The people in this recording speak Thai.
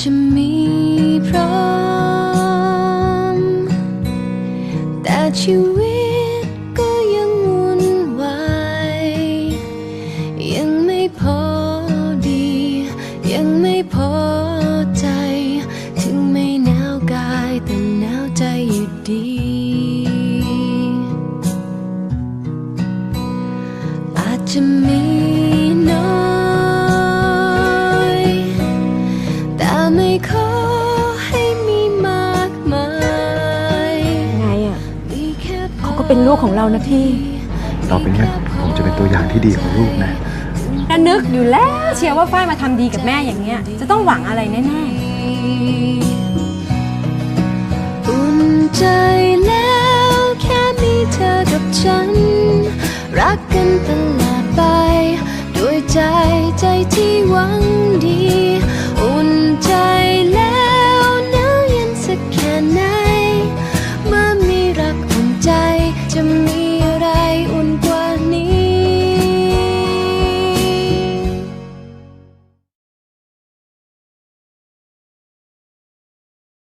จะมีพร้อม แต่ชีวิตก็ยังวุ่นวายยังไม่พอดี ยังไม่พอใจ ถึงไม่หนาวกายแต่หนาวใจอยู่ดี อาจจะมี เป็นลูกของเรานะพี่ ต่อไปเนี้ยผมจะเป็นตัวอย่างที่ดีของลูกนะและนึกอยู่แล้วเชียร์ว่าฝ้ายมาทำดีกับแม่อย่างเงี้ย จะต้องหวังอะไรแน่อุ่นใจแล้วแค่มีเธอกับฉัน รักกันตลอด